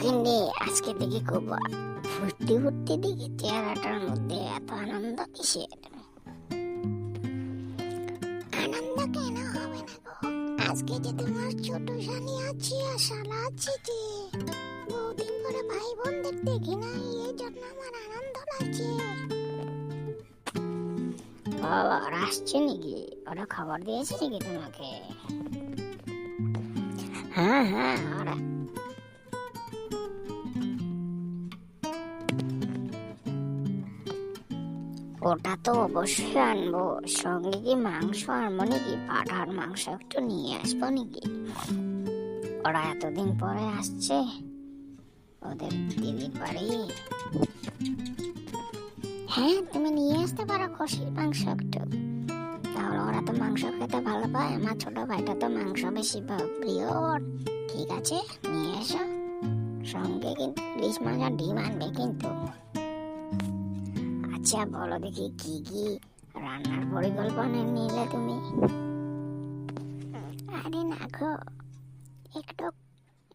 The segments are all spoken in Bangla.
কিন্নি আজকে দেখি খুব ফুর্তি ফুর্তি দেখি চেহারাটার মধ্যে এত আনন্দ কিসের? আনন্দ কেন হবে না গো? আজকে যে তোমার ছোট শালি আছে আর শালা আছে যে, বহুদিন পরে ভাই বোনদের দেখি না, এই জন্য আমার আনন্দ লাগছে। বাবা আসছে নাকি? ওরা খবর দিয়েছে নাকি তোমাকে? হ্যাঁ হ্যাঁ ওটা তো অবশ্যই আনব। সঙ্গে কি মাংস আনব নাকি পাঠার মাংস একটু নিয়ে আসব নাকি? ওরা এতদিন পরে আসছে। ওদের দিদির বাড়ি হ্যাঁ তুমি নিয়ে আসতে পারো খসির মাংস একটু। তাহলে ওরা তো মাংস খেতে ভালো পায়। আমার ছোট ভাইটা তো মাংস বেশি প্রিয় ওর। ঠিক আছে, নিয়ে এসো। সঙ্গে কিন্তু ইলিশ মাছ ডিম আনবে কিন্তু। আচ্ছা বলো দেখি কি কি রান্নার পরিকল্পনা নিলে তুমি? আরে না গো, একটু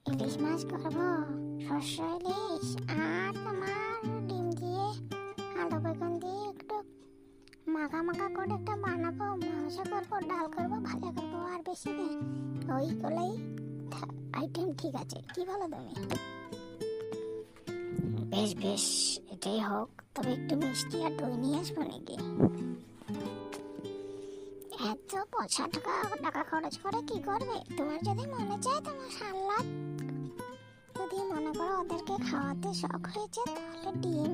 ইলিশ মাছ করব। শস্য ইলিশ আর তোমার মাখা মাখা করে একটা বানাবো, মাংস করব, ডাল করব, ভাজা করব, আর বেশি ওইগুলোই আইটেম ঠিক আছে। কি বলো তুমি? বেশ বেশ, এটাই হোক। তবে একটু মিষ্টি আর দই নিয়ে আসব নাকি? এত পয়সা টাকা টাকা খরচ করে কি করবে? তোমার যদি মনে চায় তোমার সালাদ। যদি মনে করো ওদেরকে খাওয়াতে শখ হয়েছে, তাহলে ডিম,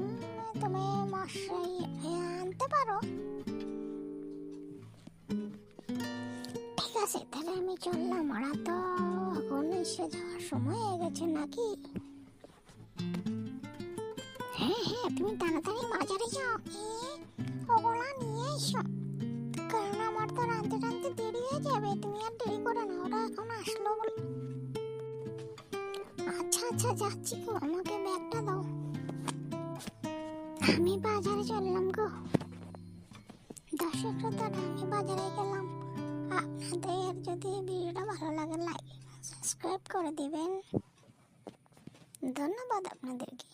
তুমি মশাই ঠিক আছে, তাহলে আমি চললাম। তো এসে যাওয়ার সময় হয়ে গেছে নাকি? হ্যাঁ হ্যাঁ তুমি তাড়াতাড়ি বাজারে যাও। নিয়ে এসো। কারণ আমার তো রাঁধতে রাঁধতে দেরি হয়ে যাবে, তুমি আর দেরি না, ওরা এখন আসলো বলে। আচ্ছা আচ্ছা যাচ্ছি গো, আমাকে ব্যাগটা দাও। আমি বাজারে চললাম গো। দর্শক শ্রোতারা আমি বাজারে গেলাম আপনাদের যদি ভিডিওটা ভালো লাগে লাইক সাবস্ক্রাইব করে দিবেন। ধন্যবাদ আপনাদেরকে।